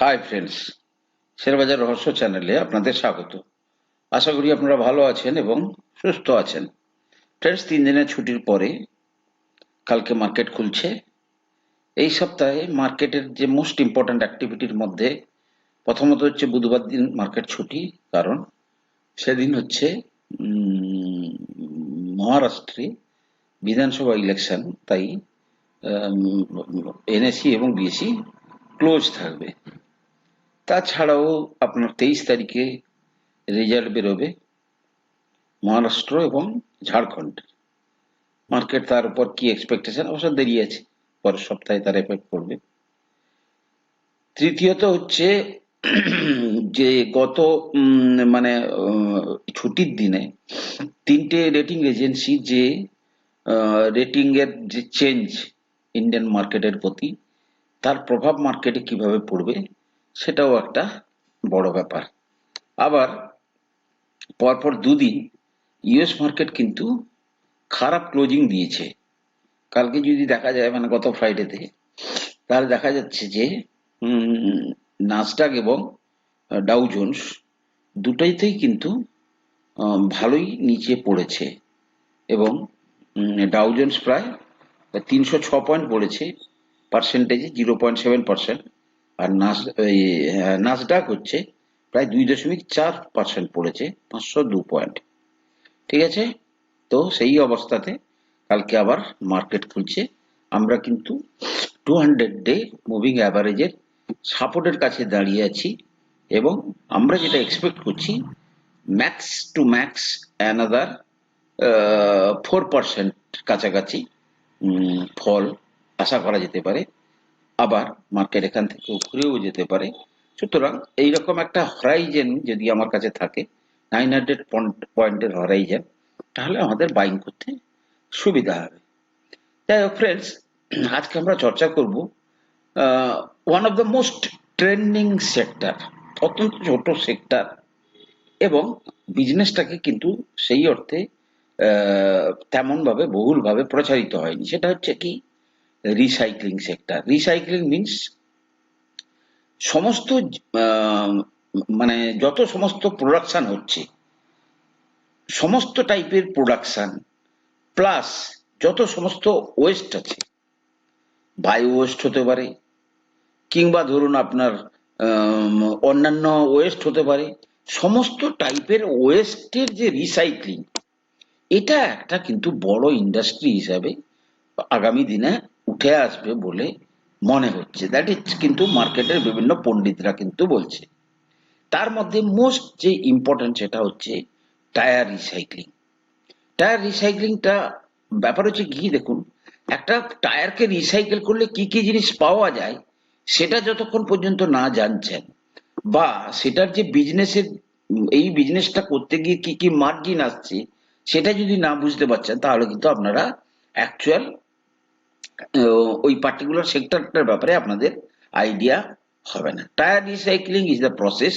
Hi friends শেয়ারবাজার রহস্য চ্যানেলে আপনাদের স্বাগত। আশা করি আপনারা ভালো আছেন এবং সুস্থ আছেন। ফ্রেন্ডস তিন দিনের ছুটির পরে কালকে মার্কেট খুলছে। এই সপ্তাহে মার্কেটের যে মোস্ট ইম্পর্ট্যান্ট অ্যাক্টিভিটির মধ্যে প্রথমত হচ্ছে বুধবার দিন মার্কেট ছুটি, কারণ সেদিন হচ্ছে মহারাষ্ট্রে বিধানসভা ইলেকশন তাই এনএসি এবং বিএসি ক্লোজ থাকবে। তাছাড়াও আপনার তেইশ তারিখে রেজাল্ট বেরোবে মহারাষ্ট্র এবং ঝাড়খণ্ড। মার্কেট তার উপর কি এক্সপেকটেশন অবশ্য দেরি আছে, পরের সপ্তাহে তার এফেক্ট পড়বে। তৃতীয়ত হচ্ছে যে গত মানে ছুটির দিনে তিনটে রেটিং এজেন্সি যে রেটিং এর যে চেঞ্জ ইন্ডিয়ান মার্কেটের প্রতি, তার প্রভাব মার্কেটে কীভাবে পড়বে? সেটাও একটা বড় ব্যাপার। আবার পরপর দুদিন ইউএস মার্কেট কিন্তু খারাপ ক্লোজিং দিয়েছে। কালকে যদি দেখা যায় মানে গত ফ্রাইডেতে, তাহলে দেখা যাচ্ছে যে নাসডাক এবং ডাউ জোন্স দুটোইতেই কিন্তু ভালোই নিচে পড়েছে। এবং ডাউ জোন্স প্রায় তিনশো ছ পয়েন্ট পড়েছে, পার্সেন্টেজে জিরো পয়েন্ট সেভেন পার্সেন্ট। আর নাস এই, আহ, নাসডাক হচ্ছে প্রায় দুই দশমিক চার পার্সেন্ট পড়েছে পাঁচশো দু পয়েন্ট ঠিক আছে? তো সেই অবস্থাতে কালকে আবার মার্কেট খুলছে। আমরা কিন্তু টু হান্ড্রেড ডে মুভিং অ্যাভারেজের সাপোর্টের কাছে দাঁড়িয়ে আছি এবং আমরা যেটা এক্সপেক্ট করছি max to max another four percent কাছাকাছি ফল আশা করা যেতে পারে। আবার মার্কেট এখান থেকে ঘুরেও যেতে পারে। সুতরাং এইরকম একটা হরাইজেন যদি আমার কাছে থাকে নাইন হান্ড্রেড পয়েন্ট পয়েন্টের হরাইজেন তাহলে আমাদের বাইং করতে সুবিধা হবে। যাই হোক ফ্রেন্ডস আজকে আমরা চর্চা করব one of the most trending sector অত্যন্ত ছোট সেক্টর এবং বিজনেসটাকে কিন্তু সেই অর্থে তেমনভাবে বহুলভাবে প্রচারিত হয়নি। সেটা হচ্ছে কি? রিসাইক্লিং সেক্টর রিসাইক্লিং মিন্স সমস্ত মানে যত সমস্ত প্রোডাকশন হচ্ছে, সমস্ত টাইপের প্রোডাকশন প্লাস যত সমস্ত ওয়েস্ট আছে বায়ো ওয়েস্ট হতে পারে, কিংবা ধরুন আপনার অন্যান্য ওয়েস্ট হতে পারে, সমস্ত টাইপের ওয়েস্টের যে রিসাইক্লিং এটা একটা কিন্তু বড় ইন্ডাস্ট্রি হিসাবে আগামী দিনে উঠে আসবে বলে মনে হচ্ছে। দ্যাট ইজ কিন্তু মার্কেটের বিভিন্ন পণ্ডিতরা কিন্তু বলছে। তার মধ্যে মোস্ট যে ইম্পর্টেন্ট সেটা হচ্ছে টায়ার রিসাইক্লিং টায়ার রিসাইক্লিংটা ব্যাপার হচ্ছে কি দেখুন, একটা টায়ারকে রিসাইকেল করলে কি কি জিনিস পাওয়া যায় সেটা যতক্ষণ পর্যন্ত না জানছেন বা সেটার যে বিজনেসের এই বিজনেসটা করতে গিয়ে কি কি মার্জিন আসছে সেটা যদি না বুঝতে পারছেন তাহলে কিন্তু আপনারা অ্যাকচুয়াল ওই পার্টিকুলার সেক্টরটার ব্যাপারে আপনাদের আইডিয়া হবে না। Tyre recycling is the process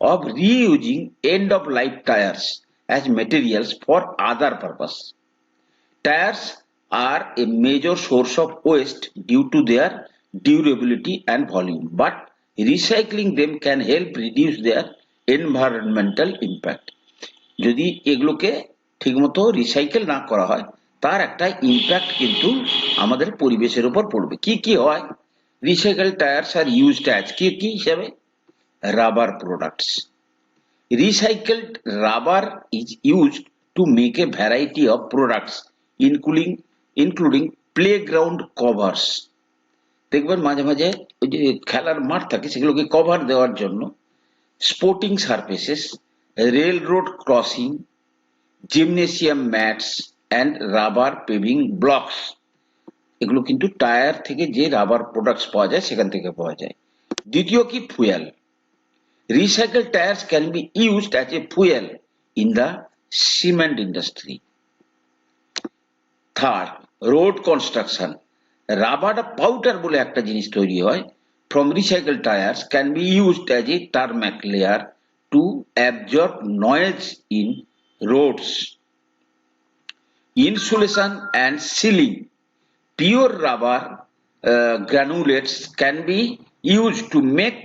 of reusing end of life tyres as materials for other purpose tyres are a major source of waste due to their durability and volume but recycling them can help reduce their environmental impact যদি এগুলোকে ঠিকমতো recycle না করা হয় তার একটা impact কিন্তু আমাদের পরিবেশের উপর পড়বে। কি কি হয়? Recycle tyres are used as কি কি হিসাবে? Rubber products Recycled rubber is used to make a variety of products, including including playground covers. দেখবেন মাঝে মাঝে ওই যে খেলার মাঠ থাকে সেগুলোকে কভার দেওয়ার জন্য sporting surfaces rail road crossing gymnasium mats and rubber paving blocks এগুলো কিন্তু টায়ার থেকে যে রাবার প্রোডাক্টস পাওয়া যায়, সেখান থেকে পাওয়া যায়। দ্বিতীয় কি? Fuel. Recycle tyres can be used as a fuel in the cement industry third road construction rubber powder বলে একটা জিনিস তৈরি হয়। From recycle tyres can be used as a tarmac layer to absorb noise in roads Insulation and sealing. Pure rubber uh, granulates can be used to make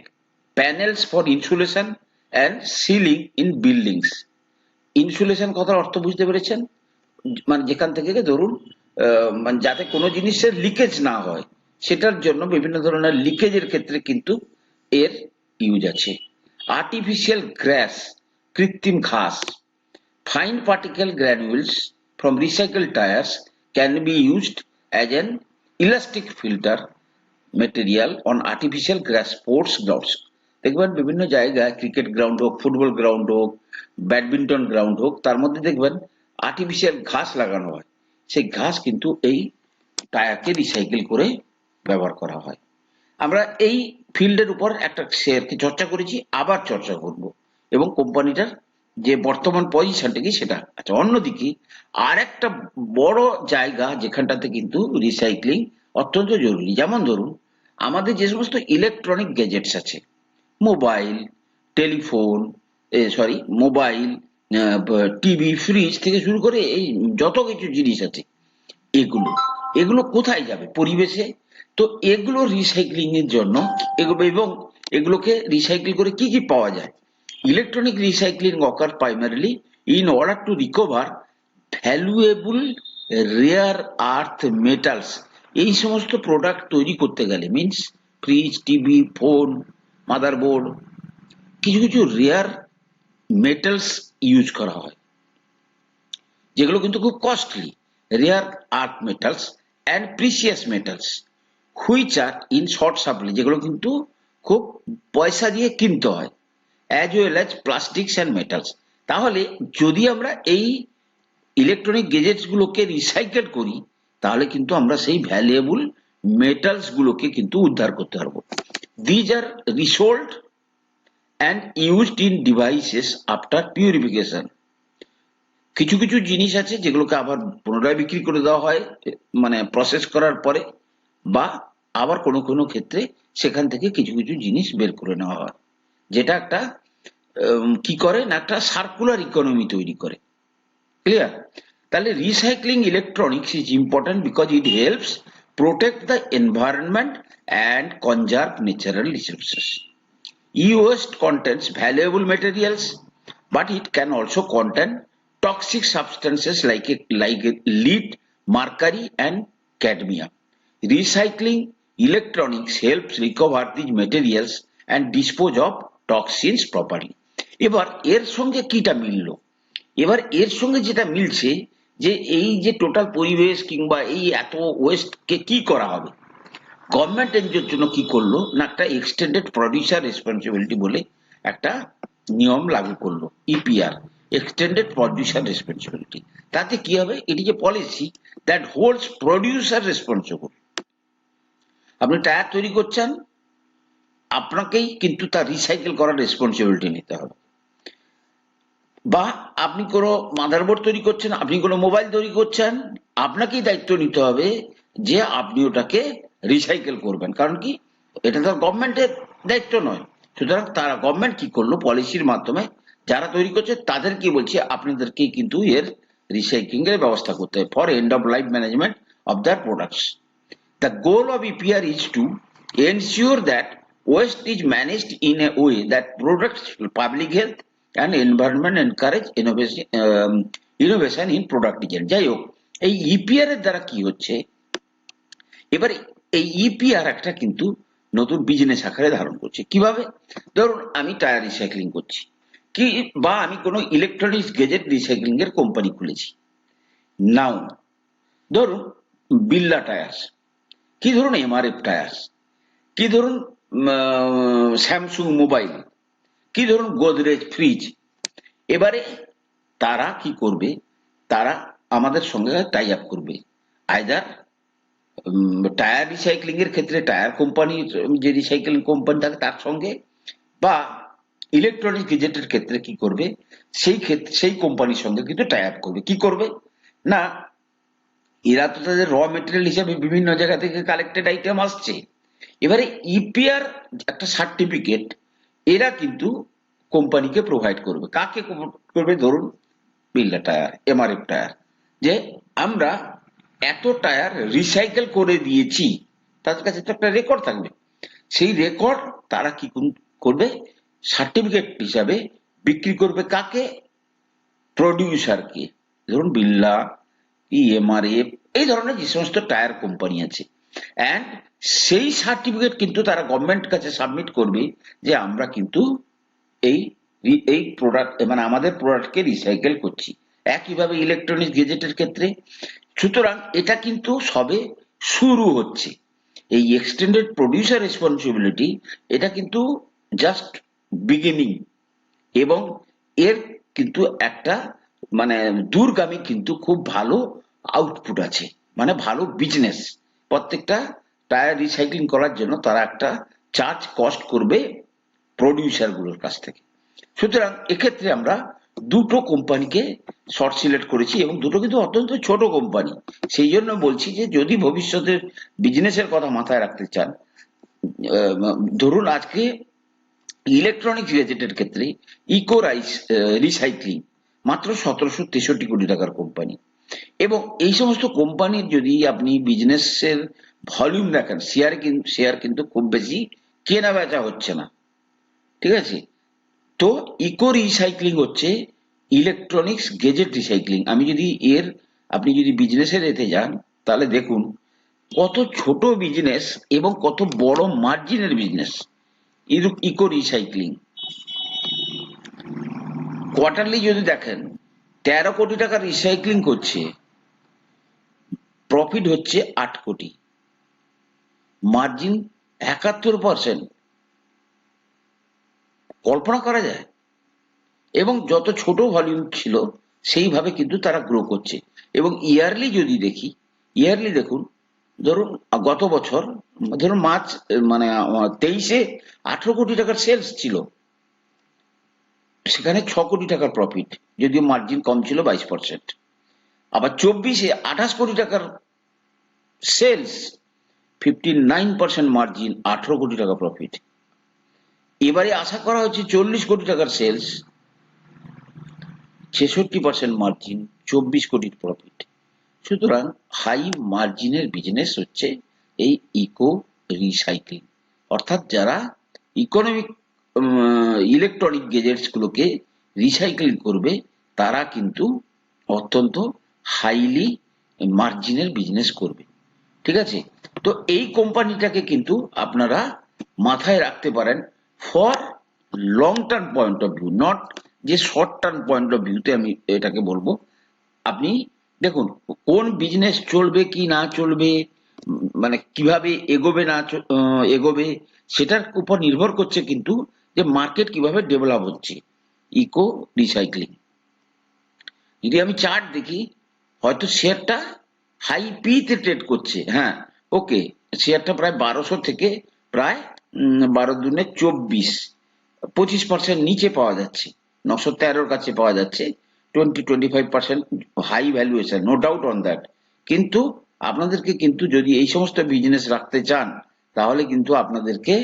panels for insulation and sealing in buildings insulation কথার অর্থ বুঝতে পেরেছেন? মানে যেখান থেকে ধরুন মানে যাতে কোনো জিনিসের লিকেজ না হয় সেটার জন্য বিভিন্ন ধরনের লিকেজের ক্ষেত্রে কিন্তু এর ইউজ আছে। আর্টিফিশিয়াল গ্রাস কৃত্রিম ঘাস fine particle granules from recycled tires can be used as an elastic filter material on artificial grass sports grounds. দেখবেন বিভিন্ন জায়গায় ক্রিকেট গ্রাউন্ড হোক ফুটবল গ্রাউন্ড হোক ব্যাডমিন্টন গ্রাউন্ড হোক, তার মধ্যে দেখবেন আর্টিফিশিয়াল ঘাস লাগানো হয়। সেই ঘাস কিন্তু এই টায়ারকে রিসাইকেল করে ব্যবহার করা হয়। আমরা এই ফিল্ডের উপর একটা শেয়ারকে চর্চা করেছি, আবার চর্চা করব এবং কোম্পানিটার যে বর্তমান পজিশনটা কি সেটা। আচ্ছা অন্যদিকে আর একটা বড় জায়গা যেখানটাতে কিন্তু রিসাইক্লিং অত্যন্ত জরুরি। যেমন ধরুন, আমাদের যে সমস্ত ইলেকট্রনিক গ্যাজেটস আছে mobile telephone sorry mobile TV fridge থেকে শুরু করে এই যত কিছু জিনিস আছে, এগুলো। এগুলো কোথায় যাবে? পরিবেশে? তো এগুলো রিসাইক্লিং এর জন্য এবং এগুলোকে রিসাইকেল করে কি কি পাওয়া যায়? Electronic recycling occur primarily in order to recover valuable rare earth metals এই সমস্ত প্রোডাক্ট তৈরি করতে গেলে means fridge TV phone motherboard কিছু কিছু রেয়ার মেটালস ইউজ করা হয়, যেগুলো কিন্তু খুব costly rare earth metals and precious metals which are in short supply যেগুলো কিন্তু খুব পয়সা দিয়ে কিনতে হয়। As well as plastics and metals তাহলে যদি আমরা এই ইলেকট্রনিক গেজেটসগুলোকে রিসাইকেল করি, তাহলে কিন্তু আমরা সেই ভ্যালুয়েবল মেটালসগুলোকে কিন্তু উদ্ধার করতে পারব। These are resold and used in devices after purification কিছু কিছু জিনিস আছে যেগুলোকে আবার পুনরায় বিক্রি করে দেওয়া হয় মানে প্রসেস করার পরে, বা আবার কোনো কোনো ক্ষেত্রে সেখান থেকে কিছু কিছু জিনিস বের করে নেওয়া হয়। যেটা একটা কি করে? না, একটা সার্কুলার ইকোনমি তৈরি করে। ক্লিয়ার তাহলে recycling electronics is important because it helps protect the environment and conserve natural resources e waste contents valuable materials but it can also content toxic substances like a like a lead mercury and cadmium recycling electronics helps recover these materials and dispose of toxins properly. এবার এর সঙ্গে কিটা মিলল? এবার এর সঙ্গে যেটা মিলছে, যে এই যে টোটাল পরিবেশ কিংবা এই এত ওয়েস্টকে কি করা হবে? গভর্নমেন্ট এনজিওর জন্য কি করল? না, একটা এক্সটেন্ডেড প্রডিউসার রেসপন্সিবিলিটি বলে একটা নিয়ম লাগু করল ইপিআর এক্সটেন্ডেড প্রডিউসার রেসপন্সিবিলিটি তাতে কি হবে? এটি যে policy that holds producer responsible আপনি টায়ার তৈরি করছেন আপনাকেই কিন্তু তার রিসাইকেল করার রেসপন্সিবিলিটি নিতে হবে। বা আপনি কোনো মাদারবোর্ড তৈরি করছেন, আপনি কোনো মোবাইল তৈরি করছেন, আপনাকেই দায়িত্ব নিতে হবে যে আপনি ওটাকে রিসাইকেল করবেন। কারণ কি? এটা তো গভর্নমেন্টের দায়িত্ব নয়। সুতরাং তারা গভর্নমেন্ট কি করল? পলিসির মাধ্যমে যারা তৈরি করছে তাদের কি বলছে আপনাদেরকে কিন্তু এর রিসাইক্লিং এর ব্যবস্থা করতে হবে for end of life management of their products The goal of EPR is to ensure that waste is managed in a way that protects public health and environment encourage innovation, um, innovation in product design. যাই হোক এই EPR এর দ্বারা কি হচ্ছে? এবারে এই EPR একটা কিন্তু নতুন বিজনেস আকারে ধারণ করছে। কীভাবে? ধরুন আমি টায়ার রিসাইক্লিং করছি। কি বা আমি কোনো ইলেকট্রনিক্স গেজেট রিসাইক্লিং এর কোম্পানি খুলেছি। নাও ধরুন বিল্লা টায়ার্স কি ধরুন এমআরএফ টায়ার্স কি ধরুন স্যামসুং মোবাইল কি ধরুন গোদরেজ ফ্রিজ এবারে তারা কি করবে? তারা আমাদের সঙ্গে টাই আপ করবে। আইদার টায়ার রিসাইক্লিং এর ক্ষেত্রে টায়ার কোম্পানির যে রিসাইক্লিং কোম্পানি থাকে তার সঙ্গে, বা ইলেকট্রনিক গেজেটের ক্ষেত্রে কি করবে? সেই ক্ষেত্রে, সেই কোম্পানির সঙ্গে কিন্তু টাই আপ করবে। কি করবে? না, এরা তো তাদের র মেটেরিয়াল হিসাবে বিভিন্ন জায়গা থেকে কালেক্টেড আইটেম আসছে। এবারে ইপিআর একটা সার্টিফিকেট এরা কিন্তু কোম্পানিকে প্রোভাইড করবে। কাকে করবে? ধরুন বিল্লা টায়ার এমআরএফ টায়ার যে আমরা এত টায়ার রিসাইকেল করে দিয়েছি, তাদের কাছে তো একটা রেকর্ড থাকবে। সেই রেকর্ড তারা কি করবে? সার্টিফিকেট হিসাবে বিক্রি করবে কাকে? প্রডিউসারকে ধরুন বিল্লা ইএমআরএফ এই ধরনের যে সমস্ত টায়ার কোম্পানি আছে। অ্যান্ড সেই সার্টিফিকেট কিন্তু তারা গভর্নমেন্ট কাছে সাবমিট করবে যে আমরা কিন্তু এই এই প্রোডাক্ট মানে আমাদের প্রোডাক্টকে রিসাইকেল করছি। একইভাবে ইলেকট্রনিক গেজেটের ক্ষেত্রে। সুতরাং এটা কিন্তু সবে শুরু হচ্ছে। এই এক্সটেন্ডেড প্রডিউসার রেসপন্সিবিলিটি এটা কিন্তু জাস্ট বিগিনিং এবং এর কিন্তু একটা মানে দূরগামী কিন্তু খুব ভালো আউটপুট আছে। মানে ভালো বিজনেস প্রত্যেকটা টায়ার রিসাইক্লিং করার জন্য তারা একটা চার্জ কস্ট করবে প্রডিউসারগুলোর কাছ থেকে। সুতরাং এক্ষেত্রে আমরা দুটো কোম্পানিকে শর্ট সিলেক্ট করেছি এবং দুটো কিন্তু অত্যন্ত ছোট কোম্পানি সেই জন্য বলছি যে যদি ভবিষ্যতের বিজনেসের কথা মাথায় রাখতে চান ধরুন আজকে ইলেকট্রনিক্স গেজেটের ক্ষেত্রে ইকো রাইস রিসাইক্লিং মাত্র সতেরোশো তেষট্টি কোটি টাকার কোম্পানি এবং এই সমস্ত কোম্পানির যদি আপনি বিজনেসের ভলিউম দেখেন শেয়ার শেয়ার কিন্তু খুব বেশি কেনা বেচা হচ্ছে না। ঠিক আছে? তো ইকো রিসাইক্লিং হচ্ছে ইলেকট্রনিক্স গেজেট রিসাইক্লিং আমি যদি এর, আপনি যদি বিজনেসের এতে যান, তাহলে দেখুন কত ছোট বিজনেস এবং কত বড় মার্জিনের বিজনেস ইকো রিসাইক্লিং কোয়ার্টারলি যদি দেখেন তেরো কোটি টাকা রিসাইক্লিং করছে। প্রফিট হচ্ছে আট কোটি। মার্জিন একাত্তর পার্সেন্ট কল্পনা করা যায়। এবং যত ছোট ভলিউম ছিল, সেইভাবে কিন্তু তারা গ্রো করছে। এবং ইয়ারলি যদি দেখি ইয়ারলি দেখুন, ধরুন গত বছর, ধরুন মার্চ মানে তেইশে আঠেরো কোটি টাকার সেলস ছিল। সেখানে ছ কোটি টাকার প্রফিট যদিও মার্জিন কম ছিল বাইশ পার্সেন্ট আবার চব্বিশে আঠাশ কোটি টাকার sales fifty nine percent margin আঠেরো কোটি টাকা প্রফিট এবারে আশা করা হচ্ছে চল্লিশ কোটি টাকার সেলস ছেষট্টি পার্সেন্ট মার্জিন চব্বিশ কোটির প্রফিট সুতরাং হাই মার্জিনের বিজনেস হচ্ছে এই ইকো রিসাইক্লিং অর্থাৎ যারা ইকোনমিক ইলেকট্রনিক গেজেটস গুলোকে রিসাইকেল করবে, তারা কিন্তু অত্যন্ত হাইলি মার্জিনের বিজনেস করবে। ঠিক আছে? তো এই কোম্পানিটাকে কিন্তু আপনারা মাথায় রাখতে পারেন for long term point of view not যে শর্ট টার্ম পয়েন্ট অফ ভিউতে আমি এটাকে বলব। আপনি দেখুন, কোন বিজনেস চলবে কি না চলবে মানে কীভাবে এগোবে না এগোবে, সেটার উপর নির্ভর করছে কিন্তু যে মার্কেট কীভাবে ডেভেলপ হচ্ছে ইকো রিসাইক্লিং যদি আমি চার্ট দেখি, হয়তো শেয়ারটা হাই পিতে ট্রেড করছে হ্যাঁ ওকে শেয়ারটা প্রায় বারোশো থেকে প্রায় বারো দুনে চব্বিশ, পঁচিশ পার্সেন্ট নিচে পাওয়া যাচ্ছে, নশো তেরোর কাছে পাওয়া যাচ্ছে twenty twenty five percent high valuation no doubt on that কিন্তু আপনাদেরকে কিন্তু যদি এই সমস্ত বিজনেস রাখতে চান, তাহলে কিন্তু আপনাদেরকে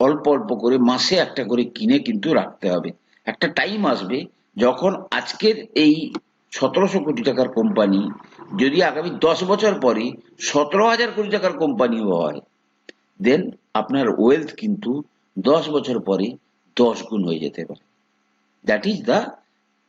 অল্প অল্প করে মাসে একটা করে কিনে কিন্তু রাখতে হবে। একটা টাইম আসবে যখন আজকের এই সতেরোশো কোটি টাকার কোম্পানি যদি আগামী দশ বছর পরে সতেরো হাজার কোটি টাকার কোম্পানিও হয় দেন আপনার ওয়েলথ কিন্তু দশ বছর পরে দশ গুণ হয়ে যেতে পারে। দ্যাট ইজ দ্য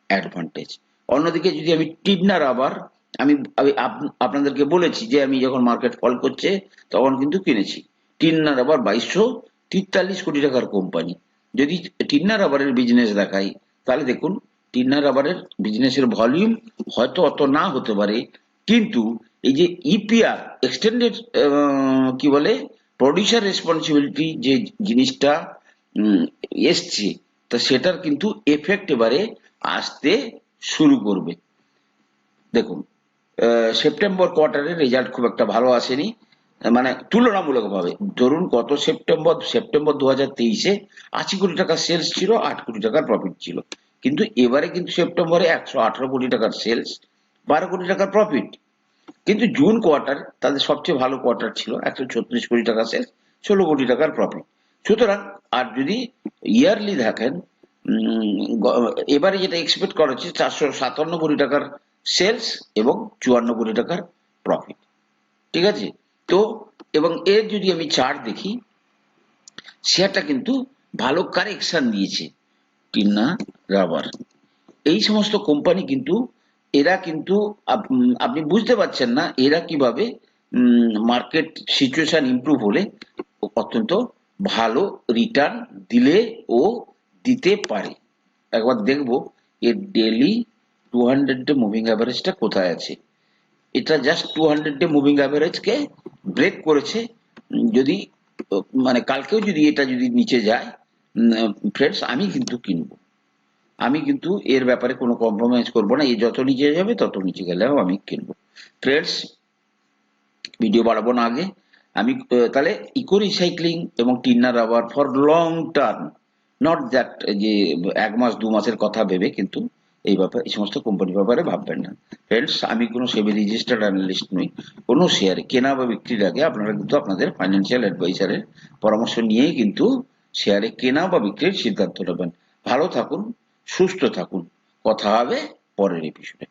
অ্যাডভান্টেজ অন্যদিকে যদি আমি টিডনা আবার আমি আমি আপ- আপনাদেরকে বলেছি যে আমি যখন মার্কেট ফল করছে, তখন কিন্তু কিনেছি। টিন্না আবার বাইশশো তেতাল্লিশ কোটি টাকার কোম্পানি যদি টিন্না রাবারের বিজনেস দেখাই, তাহলে দেখুন, টিন্না রাবারের বিজনেসের ভলিউম হয়তো অত না হতে পারে। কিন্তু এই যে ইপিআর এক্সটেন্ডেড কি বলে প্রডিউসার রেসপন্সিবিলিটি যে জিনিসটা এসছে, তা সেটার কিন্তু এফেক্ট এবারে আসতে শুরু করবে। দেখুন সেপ্টেম্বর কোয়ার্টারের রেজাল্ট খুব একটা ভালো আসেনি। মানে তুলনামূলকভাবে। ধরুন গত সেপ্টেম্বর সেপ্টেম্বর দু হাজার তেইশে আশি কোটি টাকার সেলস ছিল, আট কোটি টাকার প্রফিট ছিল। কিন্তু এবারে কিন্তু সেপ্টেম্বরে একশো আঠারো কোটি টাকার সেলস বারো কোটি টাকার প্রফিট কিন্তু জুন কোয়ার্টার তাদের সবচেয়ে ভালো কোয়ার্টার ছিল, একশো ছত্রিশ কোটি টাকা সেলস ষোলো কোটি টাকার প্রফিট সুতরাং আর যদি ইয়ারলি দেখেন এবারে যেটা এক্সপেক্ট করা হচ্ছে, চারশো সাতান্ন কোটি টাকার সেলস এবং চুয়ান্ন কোটি টাকার প্রফিট ঠিক আছে? তো, এবং এর যদি আমি চার্ট দেখি শেয়ারটা কিন্তু ভালো কারেকশন দিয়েছে, টিনা রাবার। এই সমস্ত কোম্পানি কিন্তু, এরা কিন্তু আপনি বুঝতে পারছেন না, এরা কীভাবে মার্কেট সিচুয়েশন ইমপ্রুভ হলে অত্যন্ত ভালো রিটার্ন দিলে ও দিতে পারে। একবার দেখব এর daily two hundred day moving অ্যাভারেজটা কোথায় আছে? এটা just two hundred day moving অ্যাভারেজকে break করেছে, যদি মানে কালকেও যদি এটা যদি নিচে যায় ফ্রেন্ডস আমি কিন্তু কিনবো। আমি কিন্তু এর ব্যাপারে কোনো কম্প্রোমাইজ করব না এই যত নিচে যাবে, তত নিচে গেলেও আমি কিনবো। ফ্রেন্ডস ভিডিও বাড়াবো না আগে। আমি তাহলে ইকো রিসাইক্লিং এবং Tinna rubber for long term not that যে এক মাস, দু মাসের কথা ভেবে কিন্তু এই ব্যাপারে, এই সমস্ত কোম্পানির ব্যাপারে ভাববেন না। ফ্রেন্ডস আমি কোনো সেবি রেজিস্টার্ড অ্যানালিস্ট নই। কোনো শেয়ার কেনা বা বিক্রির আগে আপনারা কিন্তু আপনাদের ফাইন্যান্সিয়াল অ্যাডভাইসারের পরামর্শ নিয়েই কিন্তু শেয়ারে কেনা বা বিক্রির সিদ্ধান্ত নেবেন। ভালো থাকুন, সুস্থ থাকুন। কথা হবে পরের এপিসোডে